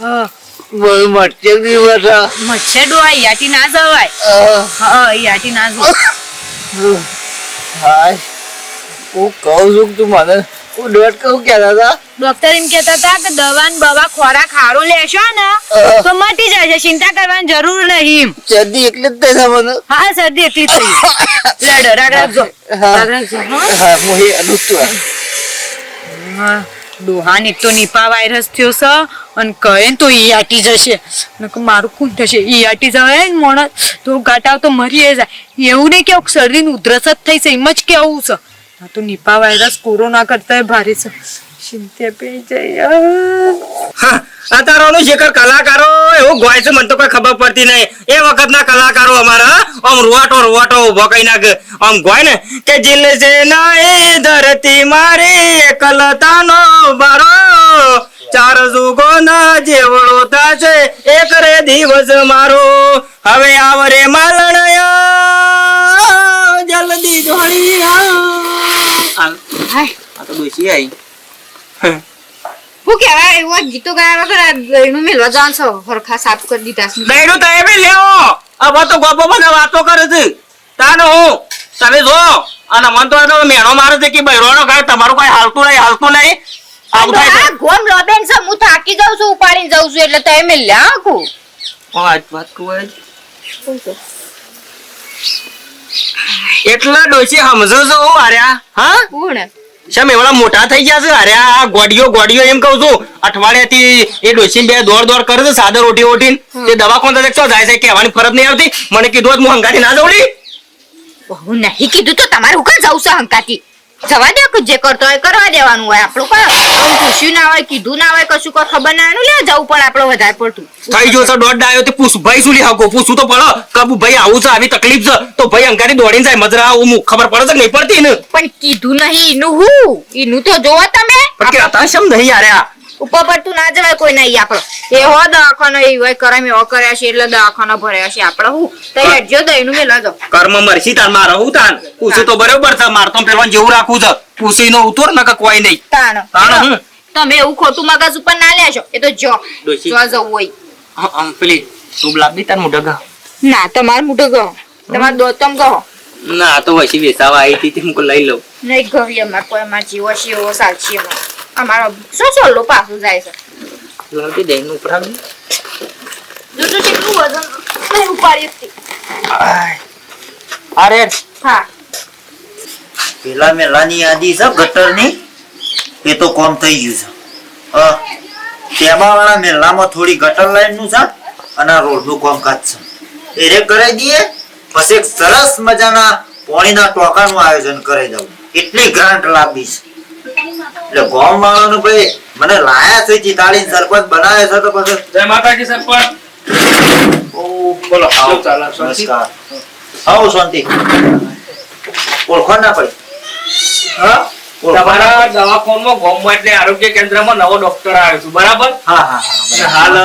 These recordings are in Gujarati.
હા. મને મટકે નહીં મચ્છર ડોવાય યાટી ના જવાય. હા. યાટી ના જવાય. હાય હું કહું છું તું મને હું ડોટ કહું કહેતા હતા? ડોક્ટર એમ કહેતા હતા કે દવા ને બવા ખોરાક સારો લેશો ને તો મટી જશે ચિંતા કરવાની જરૂર નહીં શરદી એટલે જ થઈ મને? હા શરદી એટલી જ થઈ. લેડો રાગ રાખજો. રાગ રાખજો હા. હા હું એ અનુષ્ઠું હા. ડોહાને તો નિપા વાયરસ થયો છે અને કહે તો ઈ આટી જશે. મારું કોણ થશે. ઈ આટી જાય ને મોણસ, તો ગાટાવ તો મરી જાય. એવું નહીં કે શરદીનું ઉધરસ જ થઈ છે, એમ જ કેવું છે. તો નિપા વાયરસ કોરોના કરતા ભારે છે. ચિંતા પી અત્યારનો શેખર કલાકારો એવું ગોય છે મને તો કોઈ ખબર પડતી નહીં. એ વખતના કલાકારો અમારા આમ રૂવાટો રૂવાટો ઊભો કઈ નાખે. આમ ગોય ને કે જીલ છે એ ધરતી મારી એકલતાનો બારો. ચાર જુગો ના જેવડો છે એક રે દિવસ મારો. હવે આવરે માલણયા. જલ્દી જોડી આવ. આ તો ડોશી આઈ. હું કેવા એવો ગીતો ગાયા વગર આ ગળનું મેલવા જવાનું છે. હરખા સાફ કરી દીધા છે. તમે બી લેવો આ તો ગોપો બધા વાતો કરે છે. તાનો હું. તમે જો. અને મન તો તો મેણો મારે છે કે બૈરોનો કાંઈ તમારું કઈ હાલતું નહીં હાલતું નહીં. ગોમ લોબેન છે હું થાકી જાઉં છું ઉપાડીને જાઉં છું એટલે તમે મેલ્યા આખું. વાત વાત કહું એટલા ડોસી સમજો છો હું માર્યા. હા? કોણ? શેમ એવડા મોટા થઈ ગયા છે? અરે આ ગોડીઓ ગોડીઓ એમ કહું છું. અઠવાડિયાથી એ ડોસી બે દોડ દોડ કરે છે સાદર ઓટી ઓટીને તે કોણ તો જાય છે કહેવાની ફરજ નહીં આવતી. મને કીધું હું હંગાથી ના જવડી. હું નહીં કીધું તો તમારે હું કઈ જવું છે હંકાથી જવા દે જે કરતો હોય કરવા દેવાનું હોય આપણું કયો કોઈ પૂછ્યું ના હોય કીધું ના હોય કશું કોઈ ખબર ના હોય લે જવું પણ આપણે વધારે પડતું. થઈ જો દોઢ ડાયો તે પૂછ ભાઈ શું લીહાકો પૂછું તો પડે. કબુ ભાઈ આવું છે આવી તકલીફ છે. તો ભાઈ અંગારી દોડીને જાય મજરા હું ખબર પડે છે નહીં પડતી ને પણ કીધું નહીં એનું હું? એનું તો જોવો તમે. પણ કે હતા શેમ નહીં યાર આ? ઉપર પડતું ના જવાય કોઈ નહીં આપણો. એ હો દવાખાનો એ હોય કરે મેં કર્યા છે એટલે દવાખાનો ભર્યા છે આપણે હું. તો હેડજો મેલા જાઓ કર્મ મરસી તાર મારે હું તાન કુસી તો બરોબર છે માર તો પેલો જેવું રાખું છે. કુસી નો ઉતોર ને કોઈ નહીં. તાણ. તાણ હું તમે એવું ખોટું મગજ ઉપર ના લેશો એ તો જો જો જવું હોય. આમ- પેલી તું લાવી તાર મોઢા ગા. ના તમાર મુઢો કહો તમારે દોતમ કહો ના તો વસી વેસાવા આવી હતી તે મુકો લઈ લઉં. નહીં ગવી અમાર કોઈ અમાર જીવો છે એવો સાચી અમાર. અમારો સોલો પાછું જાય છે? લાવતી દે નું ઉપર આવી જોજો કેટલું વજન નહીં ઉપાડી શકતી. અરે હા. પેલા મેલાની યાદી છે ગટરની. એ તો કોમ થઈ ગયું છે. હા. તેમાં વાળા મેલામાં થોડી ગટર લાઈનનું છે અને આ રોડનું કામકાજ છે. એ રે કરાવી દઈએ પછી એક સરસ મજાના પાણીના ટોકાનું આયોજન કરી દઉં. એટલી ગ્રાન્ટ લાવી છે. એટલે ગોમ વાળાનું ભાઈ મને લાયા છે તાળી સરપંચ બનાવે છે તો પછી જય માતાજી સરપંચ બોલો આવો. ચાલો? નમસ્કાર આવો શાંતિ ઓળખો ના પડી હા. તમારા દવાખાનામાં ગામમાં એટલે આરોગ્ય કેન્દ્રમાં નવો ડોક્ટર આવ્યો છે બરાબર? હા હા હા હાલ.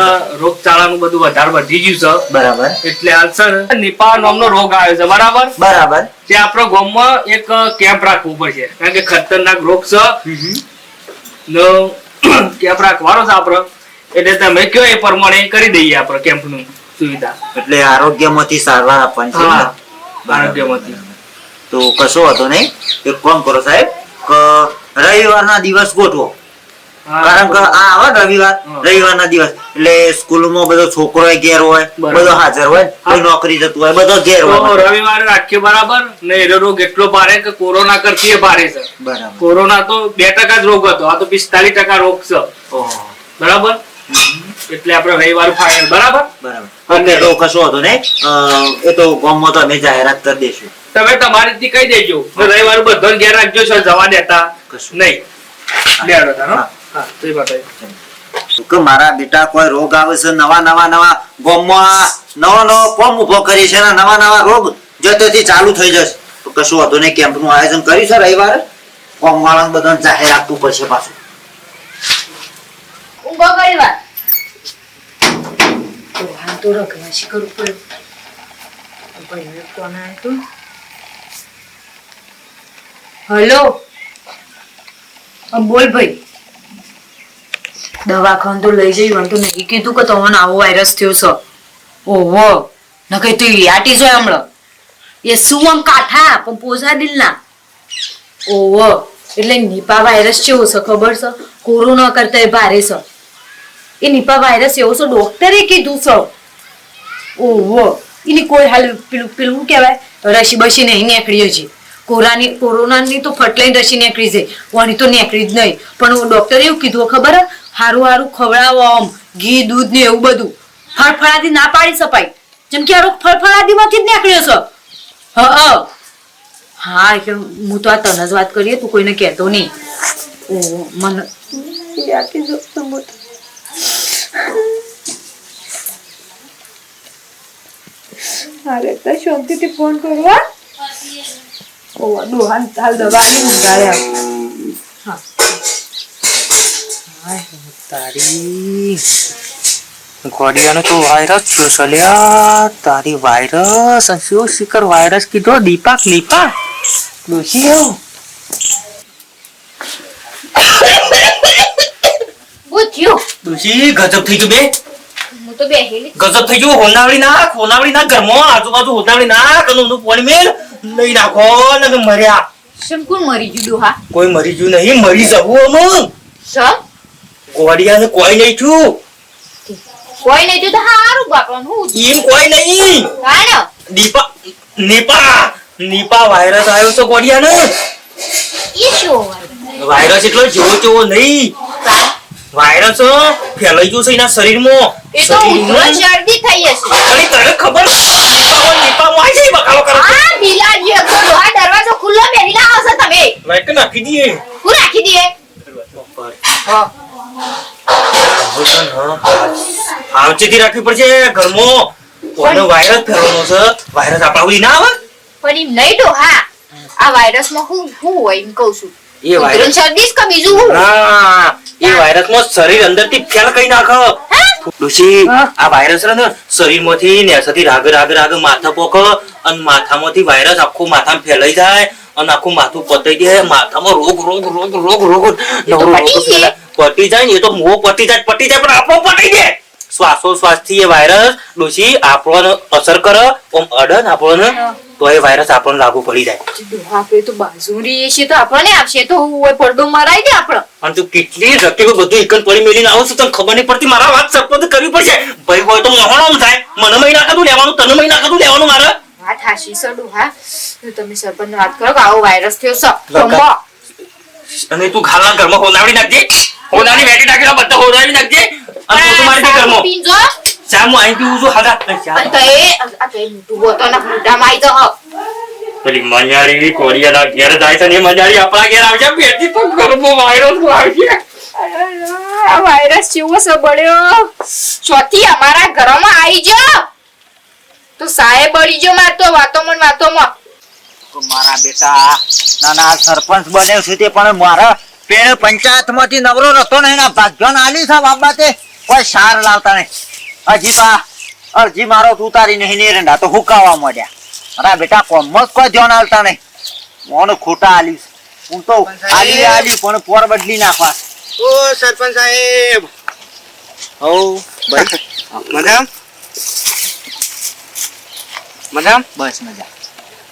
રોગચાળાનું બધું વધારે વધી ગયું છે. બરાબર. એટલે હાલ સર નિપા નામનો રોગ આવ્યો છે બરાબર? બરાબર. તે આપણો ગોમમાં એક કેમ્પ રાખવું પડશે. કારણ કે ખતરનાક રોગ છે. કેમ્પ રાખવાનો છે આપણો એટલે તમે કયો એ પ્રમાણે કરી દઈએ આપણે કેમ્પનું સુવિધા. એટલે આરોગ્યમાંથી સારવાર આપવાની છે આરોગ્યમાંથી. તો કશો હતો નહીં. એક કોમ કરો સાહેબ. કે રવિવારના દિવસ ગોઠવો. કારણ કે આ આવે રવિવાર રવિવારના દિવસ. એટલે સ્કૂલમાં બધો છોકરો ઘેર હોય બધો હાજર હોય કોઈ નોકરી જતું હોય બધો ઘેર હોય. રવિવારે રાખ્યો બરાબર ને એ રોગ એટલો ભારે કે કોરોના કરતી ભારે છે. બરાબર. કોરોના તો બે ટકા જ રોગ હતો આ તો પિસ્તાલીસ ટકા રોગ છે. બરાબર? એટલે આપણે રવિવાર ફાઈનલ બરાબર? બરાબર. અને રોગ કશો હતો નહીં. એ તો ગામમાં તો અમે જાહેરાત કરી દઈશું. તમે તમારી થી કહી દેજો. રવિવાર બધાને ઘેર રાખજો છો જવા દેતા. કશું. નહીં. લેડો તારો હા. હા. તો એ બતાવી કે મારા બેટા કોઈ રોગ આવે છે નવા નવા નવા ગોમમાં નવો નવો ફોર્મ ઊભો કરી છે નવા નવા રોગ જતેથી ચાલુ થઈ જશે. તો કશું હતું નહીં કેમ્પનું આયોજન કર્યું છે રવિવારે? કોમ વાળાને બધાને જાહેર આપવું પડશે પાછું. ઊભો કરી વાત. તો તો રખવાશી કરવું પડ્યું આવ્યો તો? હલો. બોલ ભાઈ. દવાખાન તો લઈ જઈ વાંધો નહીં કીધું કે તમને આવો વાયરસ થયો છે. ઓહો. ન કઈ તું યાટી જોય હમણાં. એ શું આમ કાઠા પણ પોસા દિલના. ઓહો. એટલે નિપા વાયરસ કેવો છે ખબર છે? કોરોના કરતા ભારે છે. એ નિપા વાયરસ એવો છે ડોક્ટરે કીધું છે. ઓહો. એની કોઈ હાલ પેલું પેલું કહેવાય? રસી બસી નહીં નીકળી હજી કોરાની કોરોનાની તો ફટલાઈ રસી નીકળી જાય તો નીકળી જ નહીં. પણ ડોક્ટરે એવું કીધું, ખબર હારું હારું ખવડાવો આમ. ઘી, દૂધ ને એવું બધું. ફળફળાદી ના પાડી સપાય જેમ કે આ રોગ ફળફળાદીમાંથી જ નીકળ્યો છો. હ હ. એટલે હું તો આ તને જ વાત કરીએ, તું કોઈને કહેતો નહીં. ઓ મન. અરે તો શાંતિથી ફોન કરવા ઓ ડોહાન હાલ દવાની ઊંઘાડે હા તારી ગોડિયાનો તો વાયરસ થયો છે લ્યા તારી વાયરસ શું શિખર વાયરસ કીધો દીપા લીપા ડોશી હું ડોશી ગજબ થઈ ગયું બે હું તો બેહેલી ગજબ થઈ ગયું હોનાવળી નાખ હોનાવળી નાખ ઘરમાં આજુબાજુ હોનાવળી નાખ અને ઊંધું પાણી મેલ લઈ નાખો ને કે મર્યા. શમ કોણ મરી ગયું ડોહા? કોઈ મરી ગયું નહીં મરી જવું અમુક સ ગોડિયાને કોઈ નહીં છું કોઈ નહીં તો હારું બાપણ હું એમ કોઈ નહીં. કાણ દીપા નીપા નીપા વાયરસ આવ્યો છે ગોડિયાને ઈ શું વાયરસ એટલો જેવો તેવો નહીં. વાયરસ ફેલાઈ ગયો છે એના શરીરમાં. એ તો ઉધરો શરદી થઈ હશે. તને ખબર નીપામાં નીપામાં આવી જાય બકાલો કરે છે. આ બિલાડીઓ તો ડોહા દરવાજો ખુલ્લો બેહીને લાઈક નાખી દઈએ હું નાખી દઈએ હા. સાવચેતી રાખવી પડશે ઘરમાં. કોઈને વાયરસ ફેરવાનો છે. વાયરસ આપણા સુધી ના આવે? પણ એમ નહીં ડોહા આ વાયરસમાં હું હું હોય એમ કહું છું. એ વાયરસ શરદી કે બીજું હું? હા એ વાયરસમાં શરીર અંદરથી ફેલ કરી નાખે. ડોશી આ વાયરસ ને શરીરમાંથી નેસાથી રાગ રાગ રાગ માથા પોક અને માથામાંથી વાયરસ આખું માથામાં ફેલાઈ જાય અને આખું માથું પતાઈ જાય માથામાં રોગ રોગ રોગ રોગ રોગ નવરો રોગ પટી જાય. ને એ તો મોં પટી જાય પટી જાય પણ આપણો પટી જાય. શ્વાસો શ્વાસથી એ વાયરસ ડોશી આપણો અસર કરે ઓમ અડન આપણને તો એ વાયરસ આપણને લાગુ પડી જાય. આપણે તો બાજુ છે તો આપણને આપશે તો હું હોય પડદો મરાઈ દે આપણો. અને તું કેટલી રકેબો બધું એકલ પડી મેલીને આવું છું તને ખબર નહીં પડતી મારા વાત સપોર્ટ કરવી પડશે. ભાઈ હોય તો મહોણામ થાય. મને મહિના કદું લેવાનું તને મહિના કદું લેવાનું મારે. વાત હાશી સડું હા તમે સરપંચ વાત કરો કે આવો વાયરસ થયો છે. અને તું ખાલા ઘરમાં હોનાવડી નાખજે. હોનાની વેટી નાખી બધા હોનાવી નાખજે અને તું મારી દે ઘરમાં પીંજો ચા અહીં પીવું છું હાલા તો એ આ તો એ મોટું બોતલના મોઢામાં આઈ જાઓ. પેલી મંજારી કોરિયાના ઘેર જાય છે ને એ આપણા ઘેર આવશે બેટી તો ઘરમાં વાયરસ આવશે આ વાયરસ જેવો છે ચોથી અમારા ઘરમાં આવી જાઓ તો સાહેબ બળી ગયો માર તો મન ને વાતોમાં. મારા બેટા નાના સરપંચ બન્યો છું તે પણ મારા પેણ પંચાયતમાંથી નવરો રતો નહીં. ના ભાગ્યોન આલી છે બાબા તે કોઈ સાર લાવતા નહીં. હજી તો અરજી મારો તું તારી નહીં ને રંડા તો હુકાવા મળ્યા મારા બેટા કોમમાં જ કોઈ ધ્યાન આલતા નહીં. મોન ખોટા આલી હું તો આલી આલી પણ પોર બદલી નાખવા ઓ સરપંચ સાહેબ. હો ભાઈ. મજામ? મજામ? બસ મજા.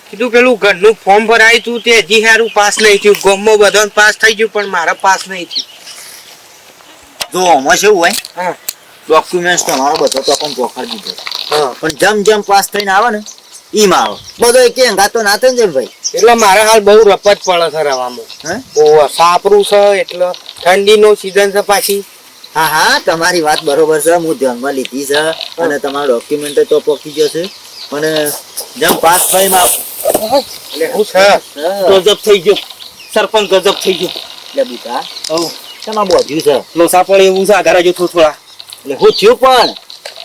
કીધું પેલું ઘરનું ફોર્મ ભરાયું તું તે હજી હારું પાસ નહીં થયું. ગોમમાં બધો પાસ થઈ ગયું પણ મારા પાસ નહીં થયું. જો આમાં શું હોય? હા. ડોક્યુમેન્ટ તમારો બધો તો પણ પોખર દીધો. હા. પણ જેમ જેમ પાસ થઈને આવે ને ઈમાં આવે બધો કે ગાતો ના થાય ને ભાઈ. એટલે મારા હાલ બહુ રપત પડે છે રવામાં હે? ઓ સાપરું છે એટલે ઠંડીનો સીઝન છે પાછી. હા હા તમારી વાત બરોબર છે હું ધ્યાનમાં લીધી છે અને તમારો ડોક્યુમેન્ટ તો પહોંચી જશે. અને જેમ પાસ થઈને આવ. એટલે હું છે? ગજબ થઈ ગયો. સરપંચ ગજબ થઈ ગયો. એટલે બેટા. શેમાં બોધ્યું છે? લોસા પણ એવું છે આધારા જો થોડા. એટલે હું થયું પણ?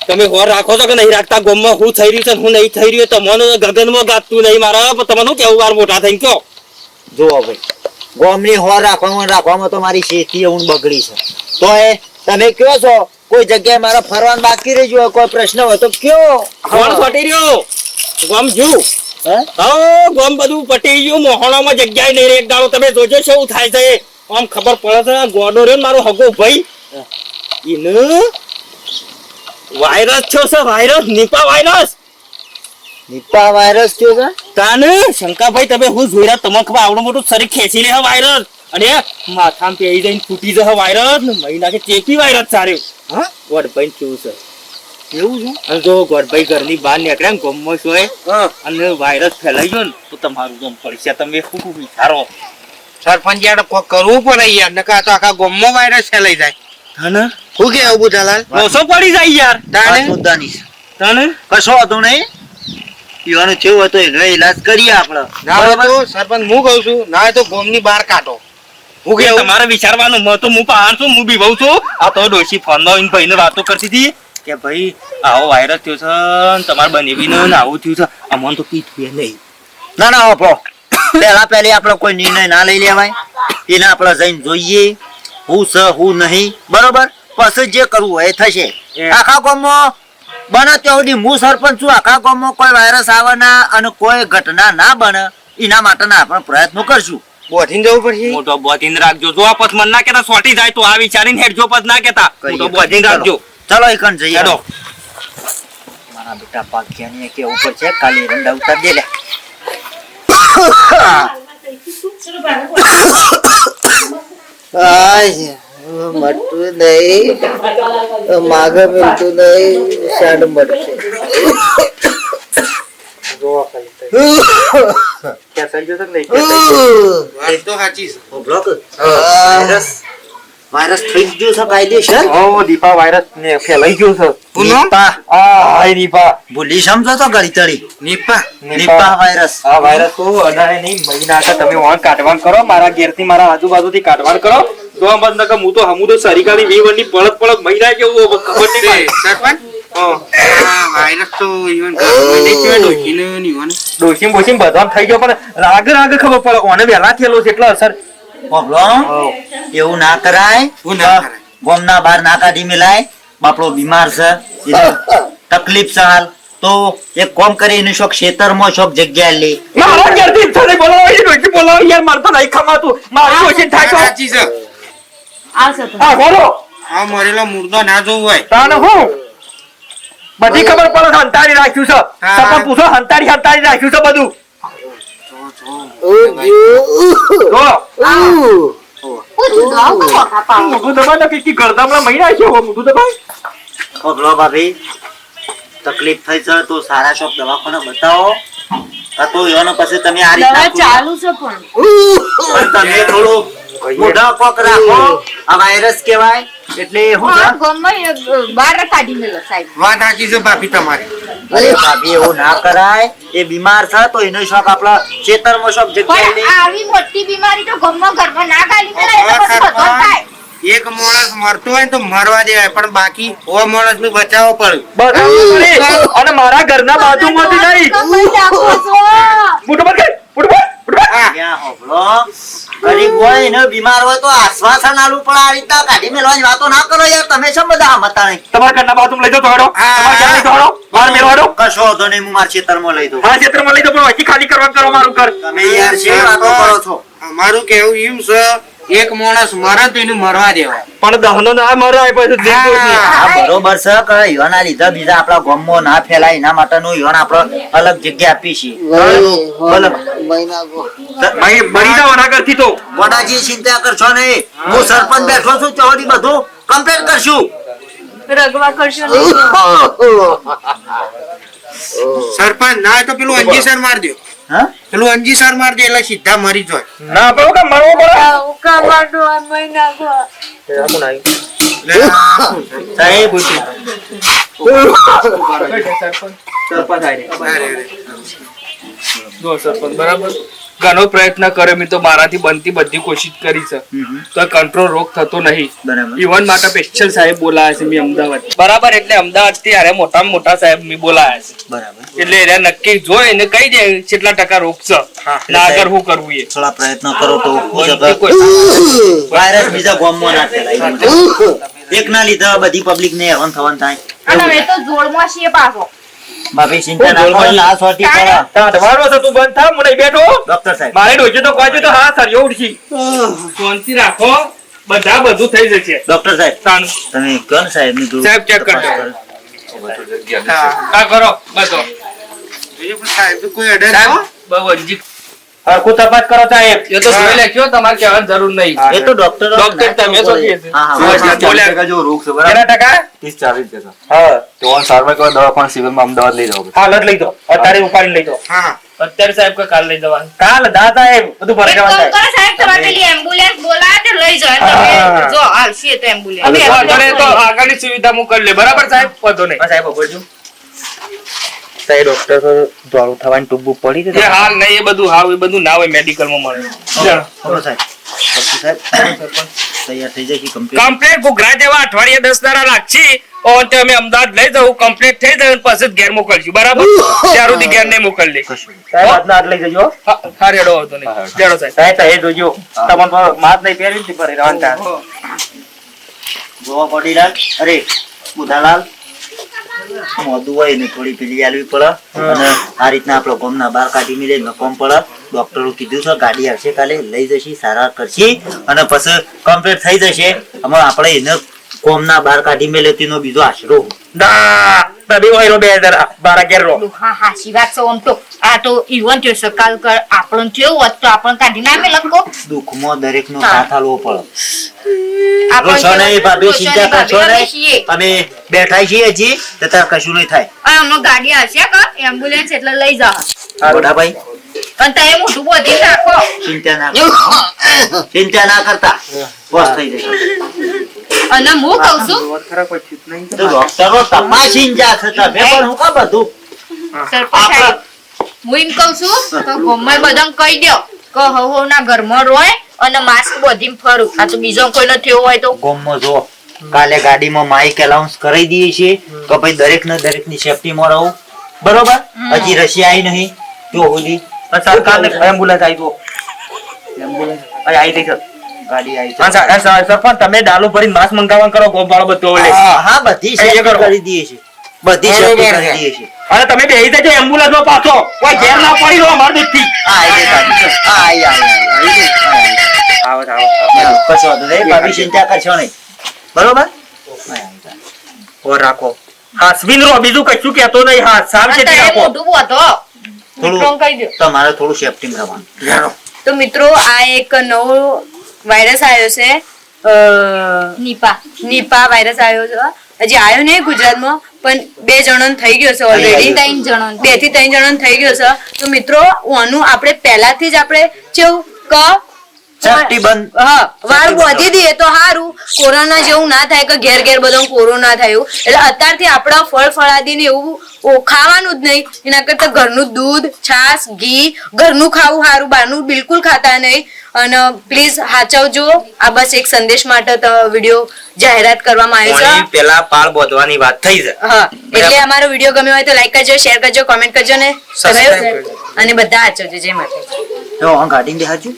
તમે હોર રાખો છો કે નહીં રાખતા? ગોમમાં હું થઈ રહ્યું છે હું નહીં થઈ રહ્યું તમને ગગનમાં ગાતું નહીં મારા. તમે શું કેવું વાર મોટા થઈને કયો જુઓ ભાઈ ગોમની હોર રાખવામાં રાખવામાં તો મારી શેતી હું બગડી છે. તો એ તમે કયો છો કોઈ જગ્યાએ મારા ફરવાનું બાકી રહી ગયું કોઈ પ્રશ્ન હોય તો કયો કોણ ફટી રહ્યો? ગોમ જુ હે? ગોમ બધું પટી ગયું. મોહણામાં જગ્યાએ નહીં રહે. એક દાડો તમે જોજો શું થાય છે. આમ ખબર પડે છે ગોડો રહ્યો મારો હગો ભાઈ. ઈને વાયરસ છો છે virus Nipah virus Nipah virus થયો છે? તાને? શંકાભાઈ તમે હું જોઈ રહ્યા તમને આવડો મોટું શરીર ખેંચી લે વાયરસ અને માથામાં પેરી જઈને ફૂટી જશે વાયરસ ને મહિના કે ચેપી વાયરસ સારું હા? વડભાઈ કેવું છે? એવું છે? અને જો ગોડભાઈ ઘરની બહાર નીકળ્યા ને ગમો છો અને વાયરસ ફેલાઈ ગયો ને તો તમારું ગમ પડશે. તમે શું વિચારો? સરપંચ યાર કરવું પડે યાર નકા તો આખા ગામમાં વાયરસ ફેલાઈ જાય. તાને કે કેવું બુધાલાલ લોસો પડી જાય યાર. તાને મુદ્દાની તાને કશો વાંધો નહીં. પીવાનું થયું હતું ગઈ ઈલાજ કરીએ આપણે. ના બરાબર? સરપંચ હું કહું છું ના તો ગોમની બહાર કાઢો. હું કે તમારે વિચારવાનું મેં તો હું પહાડ છું હું બી બહુ છું. આ તો ડોશી ફોનમાં ભાઈ ને વાતો કરતી હતી. કે ભાઈ આવો વાયરસ થયો છે તમારે તમારે બનેવી ને આવું થયું છે. અમને તો પીઠ નહીં. ના ના ઓપો પહેલા પહેલી આપણે કોઈ નિર્ણય ના લઈ લેવાય. એને આપણે જઈને જોઈએ. હું સ હું નહીં. બરોબર? પછી જે કરવું હોય એ થશે. આખા ગામમાં બને ત્યાં સુધી હું સરપંચ છું. આખા ગામમાં કોઈ વાયરસ આવે ના અને કોઈ ઘટના ના બને એના માટેના આપણે પ્રયત્નો કરશું. બોધીને જવું પડશે. મોટો બોધીને રાખજો. જો આ પથ મન ના કેતા સોટી જાય તો આ વિચારીને હેડજો પથ ના કેતા. મોટો બોધીને રાખજો. ચલો એકન જઈએ. ચલો મારા બેટા પાક્યાની કે ઉપર છે કાલી રંડા ઉતાર દે લે. આય મટતું નહીં. માગે મિલતું નહીં. સાડ બ્લોક વાયરસ વાયરસ થઈ ગયો છે કાયદેસર? ઓ દીપા વાયરસ ને ફેલાઈ ગયો છે. નિપા આ હાય ભૂલી સમજો તો ગળી તળી. Nipah Nipah virus. આ વાયરસ તો નહીં મહિના આગળ તમે વાણ કાઢવાન કરો મારા ઘેરથી મારા આજુબાજુથી કાઢવાન કરો. જો આમ બંધ હું તો હમું તો સરીકાની વી વનની પડક પડક મહિના કેવું ખબર નહીં સરપંચ? વાયરસ તો ઈવન ઘરમાં નહીં કહેવાય, ડોશીને ને ઈવન. ડોશીમ બોશીમ બધા થઈ ગયો પણ રાગ રાગ ખબર પડે. ઓને વહેલા થયેલો છે એટલે અસર. એવું ના કરાય. એવું ના કરાય. ગોમના બહાર ના કાઢી મેલાય બાપડો બીમાર છે. તકલીફ છે હાલ. તો એક કોમ કરી એનું શોખ ખેતરમાં શોખ જગ્યા લે. મારા ઘેરથી બોલાવો બોલાવો યાર મારે તો નહીં ખમાતું. મારી થાય છે. આવશે તો હા બોલો. આ મરેલો મુર્દો ના જોવું હોય. તાને હું? બધી ખબર પડે છે હંતાડી રાખ્યું છે. તમે પૂછો હંતાડી હંતાડી રાખ્યું છે બધું? તકલીફ થઈ છે તો સારા શોખ દવાખાને બતાવો. આ તો એનો પછી તમે આ રીતે ચાલુ છે પણ. પણ તમે થોડું મોઢા કોક રાખો. આ વાયરસ કહેવાય. એટલે હું હા, છે? ગમે એ બહાર કાઢી મેલો સાહેબ. વાત સાચી છે ભાભી તમારી. અરે ભાભી એવું ના કરાય. એ બીમાર છે તો એનો શોખ આપણા ખેતરમાં શોખ જગ્યાએ આવી મોટી બીમારી તો ગમો ઘરમાં ના કાઢી મેલાય એટલે પછી બધો થાય. એક માણસ મરતો હોય તો મરવા દેવાય પણ બાકી ઓ માણસ ને બચાવવો પડે. બધું અને મારા ઘરના બાજુમાંથી નહીં. મોટું બંધ, ગરીબ હોય એને બીમાર હોય તો આશ્વાસન આલું પણ આ રીતના કાઢી મેળવાની વાતો ના કરો યાર તમે શું બધા આમતા નહીં? તમારા ઘરના બાજુમાં લઈ જાઓ હેડો. લઈ બહાર કશો નહીં હું મારા ખેતરમાં લઈ દઉં હા ક્ષેત્રમાં લઈ પણ અહીંથી ખાલી કરવા કરો મારું ઘર. તમે યાર છે વાતો કરો છો. અમારું કેવું એમ છે એક માણસ મરે તો એને મરવા દેવાય. પણ દહનો ના મરાય પછી. હા. બરોબર છે કે યોના લીધા બીજા આપણા ગામમાં ના ફેલાય એના માટેનું યોન આપણે અલગ જગ્યા આપી છે. મરી જાવ આના થી તો. વડાજી ચિંતા કરશો નહીં. હું સરપંચ બેઠો છું ચોરી બધું કમ્પ્લેટ કરશું. રગવા કરશો સરપંચ ના તો પેલું અંજીસર માર દો પેલું અંજી સર મારજે એટલે સીધા મરી જાય. ના પડો કે મરવો પડે. કમાડો આ મહિના ગો એટલે નાઈ સાહેબ છે? સરપંચ. સરપંચ આઈ રહ્યા. અરે, અરે. જો સરપંચ બરાબર. ઘણો પ્રયત્ન કર્યો મેં તો મારાથી બનતી બધી કોશિશ કરી છે તો કંટ્રોલ રોગ થતો નહીં. ઇવન માટે સ્પેશિયલ સાહેબ બોલાયા છે મેં અમદાવાદ. બરાબર એટલે અમદાવાદથી અરે મોટામાં મોટા સાહેબ મેં બોલાયા છે. બરાબર. એટલે એને નક્કી જોઈ ને કહી દે કેટલા ટકા રોગ છે. ના આગળ શું કરવું એ. થોડા પ્રયત્ન કરો તો વાયરસ બીજા ગોમમાં ના એક ના લીધે બધી પબ્લિક ને હવન થવન થાય. અને અમે તો જોડમાં છીએ પાછો. બાપી ચિંતા ના કરો ના સોટી કરો તમારો તો તું બંધ થા મને બેઠો. ડોક્ટર સાહેબ. મારે ડોજે તો કહે તો હા સર એવું છે. શાંતિ રાખો બધા બધું થઈ જશે. ડોક્ટર સાહેબ તાનું. તમે કન સાહેબની સાહેબ ચેક કરજો. આ કરો. બધો. સાહેબ કોઈ અડે બહુ અંજી હરખું તપાસ કરો સાહેબ એ તો જોઈ લેખ્યો તમારે કહેવાની જરૂર નહીં. એ તો ડોક્ટર ડોક્ટર તમે કે છે? હા હા, હા જો રોગ છે કેટલા ટકા? ત્રીસ ચાલીસ ટકા હા. તો સારવાર કરવા દવાખાના સિવિલમાં અમદાવાદ લઈ જાવ હા લઈ દો અત્યારે ઉપાડી લઈ દો હા. અત્યારે સાહેબ કે કાલ લઈ જવાનું? કાલ દા સાહેબ બધું ભરાઈ જવાનું સાહેબ કરો સાહેબ તમારે પેલી એમ્બ્યુલન્સ બોલાવે તે લઈ જાય તમે જો હાલશી તો એમ્બ્યુલન્સ હવે તો આગળની સુવિધા હું કરી લે. બરાબર સાહેબ? વાંધો નહીં. સાહેબ સાહેબ ડોક્ટર દોડું થવાની ટૂંક પડી છે. હાલ નહીં એ બધું હાવ એ બધું ના હોય મેડિકલમાં મળે. બોલો સાહેબ. ડોક્ટર સાહેબ તૈયાર થઈ જશે કમ્પ્લીટ કમ્પ્લેટ ઘૂઘરા જેવા અઠવાડિયે દસ દાડા લાગશે ઓન અમે અમદાવાદ લઈ જવું કમ્પ્લીટ થઈ જાય પછી ઘેર મોકલશું. બરાબર? ત્યાર સુધી ઘેર નહીં મોકલી કશું સાહેબ લઈ જજો. હા રેડો હતો નહીં. રેડો સાહેબ. સાહેબ એ જોજો. તમને માત નહીં પહેરી હતી જોવા પડીલાલ અરે બુધાલાલ. મોદું હોય ને થોડી પેલી આલવી પડે. અને આ રીતના આપણો ગોમના બાર કાઢી મિલે નકોમ પડે. ડોક્ટરો કીધું છે ગાડી આવશે કાલે લઈ જશે સારા કરશે અને પછી કમ્પ્લીટ થઈ જશે. આપણે એને ગોમના બાર કાઢી મેલે તેનો બીજો આશરો. દા તબી હોય બે હજાર બાર અગિયાર રો હા હાચી વાત છે આમ તો આ તો ઈવન થયો સકાલ કર આપણને થયું હોત તો આપણને કાઢી ના મેં લખો દુઃખમાં દરેક નો હા. સાથ આલવો પડે આપણને રોશો નહીં ભાભી ચિંતા કરશો અમે નહીં છીએ. અમે બેઠા છીએ હજી તથા કશું નહીં થાય આ અમને ગાડી હશે કે એમ્બ્યુલન્સ એટલે લઈ જાઓ. મોટાભાઈ પણ તમે મોઢું બોધી નાખો ચિંતા ના કરતા ચિંતા ના કરતા બસ થઈ જશે અને હું કહું છું? તો ડોક્ટરો તપાસીને જા છે તમે પણ હું કા બધું? સરપંચ હું એમ કહું છું તો ગોમાય બધાને કહી દો કે હવો ના ઘરમાં રોય અને માસ્ક બધીને ફરું. આ તો બીજો કોઈ નથી હોય તો. ગોમમાં જો કાલે ગાડીમાં માઇક એલાઉન્સ કરી દઈએ છીએ કે ભાઈ દરેક ને દરેકની સેફટી માં રહું. બરોબર? હજી રશી આવી નહીં. જો સુધી સરકાર ને એમ્બ્યુલન્સ આવી તો એમ્બ્યુલન્સ. આવી ગઈ છે ગાડી આવી છે. સર- સર- સરપંચ તમે ડાલુ ભરીને માસ્ક મંગાવવાનું કરો ગોમ બધો ઓલે. હા હા બધી એ કરી. દઈએ છીએ. બધી બરોબર કરી દઈએ છીએ. અને તમે બેહી જજો એમ્બ્યુલન્સમાં પાછો કોઈ ઘેર ના પડી લો અમાર દીકથી હા આવી ગઈ ગાડી. હા આવી આવી આવી આવી. આવો આવો. કશો વાંધો નહીં. ભાભી ચિંતા કરશો નહીં. બરોબર? હા, આવી ગઈ. ઓર રાખો. હા સ્વિન રો બીજું કશું કહેતો નહીં. હા સાવચેતી રાખો થોડું તમારે થોડું સેફટી રહેવાનું. તો મિત્રો આ એક નવો વાયરસ આવ્યો છે નિપા. નિપા વાયરસ આવ્યો છે. હજી આવ્યો નહીં ગુજરાતમાં પણ બે જણો થઈ ગયો છે ઓલરેડી ત્રણ જણો બેથી ત્રણ જણો થઈ ગયો છે. તો મિત્રો આનું આપણે પહેલાથી જ આપણે કેવું ક સેફટી બંધ. હા વાર વધી દઈએ તો સારું કોરોના જેવું ના થાય કે ઘેર ઘેર બધો કોરોના થયું. એટલે અત્યારથી આપણા ફળ ફળાદી ને એવું ખાવાનું જ નહીં. એના કરતા ઘરનું દૂધ છાશ ઘી ઘરનું ખાવું સારું બહારનું બિલકુલ ખાતા નહીં. અને પ્લીઝ હાચવજો. આ બસ એક સંદેશ માટે તો વીડિયો જાહેરાત કરવામાં આવ્યો છે. પેલા પાળ બોધવાની વાત થઈ છે હા એટલે અમારો વીડિયો ગમ્યો હોય તો લાઈક કરજો શેર કરજો કોમેન્ટ કરજો ને. અને બધા હાચવજો. જે માટે જો ગાડી બેહાડજો.